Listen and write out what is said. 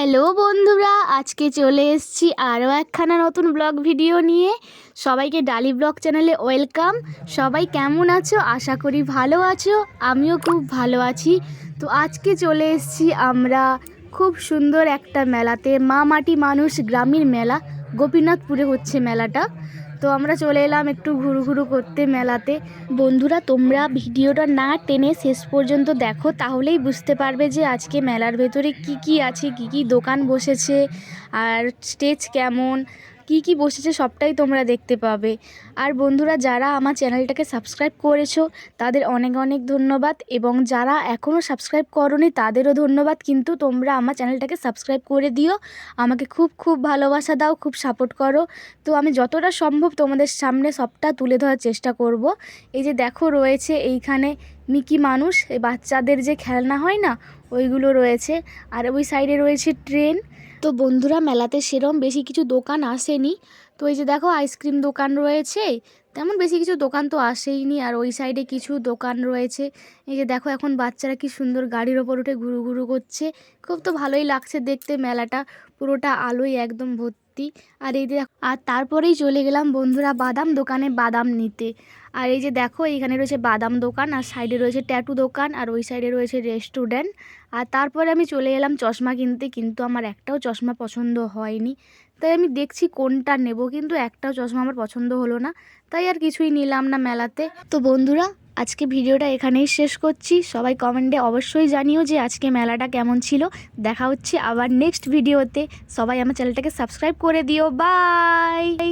Hello বন্ধুরা, আজকে চলে এসছি আরও একখানা নতুন ব্লগ ভিডিও নিয়ে। সবাইকে ডালি ব্লগ চ্যানেলে ওয়েলকাম। সবাই কেমন আছো? আশা করি ভালো আছো। আমিও খুব ভালো আছি। তো আজকে চলে এসছি আমরা খুব সুন্দর একটা মেলাতে, মা মাটি মানুষ গ্রামীণ মেলা, গোপীনাথপুরে হচ্ছে মেলাটা। তো আমরা চলে এলাম একটু ঘুরু ঘুরু করতে মেলাতে। বন্ধুরা, তোমরা ভিডিওটা না টেনে শেষ পর্যন্ত দেখো, তাহলেই বুঝতে পারবে যে আজকে মেলার ভেতরে কি কি আছে, কি কি দোকান বসেছে, আর স্টেজ কেমন কি কি বসেছে সবটাই তোমরা দেখতে পাবে। আর বন্ধুরা, যারা আমার চ্যানেলটাকে সাবস্ক্রাইব করেছ, তাদের অনেক অনেক ধন্যবাদ। এবং যারা এখনও সাবস্ক্রাইব করনি, তাদেরও ধন্যবাদ। কিন্তু তোমরা আমার চ্যানেলটাকে সাবস্ক্রাইব করে দিও। আমাকে খুব খুব ভালোবাসা দাও, খুব সাপোর্ট করো। তো আমি যতটা সম্ভব তোমাদের সামনে সবটা তুলে ধরার চেষ্টা করব। এই যে দেখো রয়েছে এইখানে মিকি মানুষ, এই বাচ্চাদের যে খেলনা হয় না, ওইগুলো রয়েছে। আর ওই সাইডে রয়েছে ট্রেন। তো বন্ধুরা, মেলাতে সেরম বেশি কিছু দোকান আসেনি। তো এই যে দেখো, আইসক্রিম দোকান রয়েছে। তেমন বেশি কিছু দোকান তো আসেইনি। আর ওই সাইডে কিছু দোকান রয়েছে। এই যে দেখো, এখন বাচ্চারা কি সুন্দর গাড়ির ওপর উঠে ঘুরু ঘুরু করছে। খুব তো ভালোই লাগছে দেখতে মেলাটা। পুরোটা আলোয় একদম ভর্তি। আর এই যে আর তারপরেই চলে গেলাম বন্ধুরা বাদাম দোকানে বাদাম নিতে। আর এই যে দেখো, এইখানে রয়েছে বাদাম দোকান, আর সাইডে রয়েছে ট্যাটু দোকান, আর ওই সাইডে রয়েছে রেস্টুরেন্ট। আর তারপরে আমি চলে এলাম চশমা কিনতে, কিন্তু আমার একটাও চশমা পছন্দ হয়নি। তাই আমি দেখছি কোনটা নেব, কিন্তু একটাও চশমা আমার পছন্দ হলো না। তাই আর কিছুই নিলাম না মেলাতে। তো বন্ধুরা আজকে ভিডিওটা এখানেই শেষ করছি। সবাই কমেন্টে অবশ্যই জানিও যে আজকে মেলাটা কেমন ছিল। দেখা হচ্ছে আবার নেক্সট ভিডিওতে সবাই আমার চ্যানেলটাকে সাবস্ক্রাইব করে দিও। বাই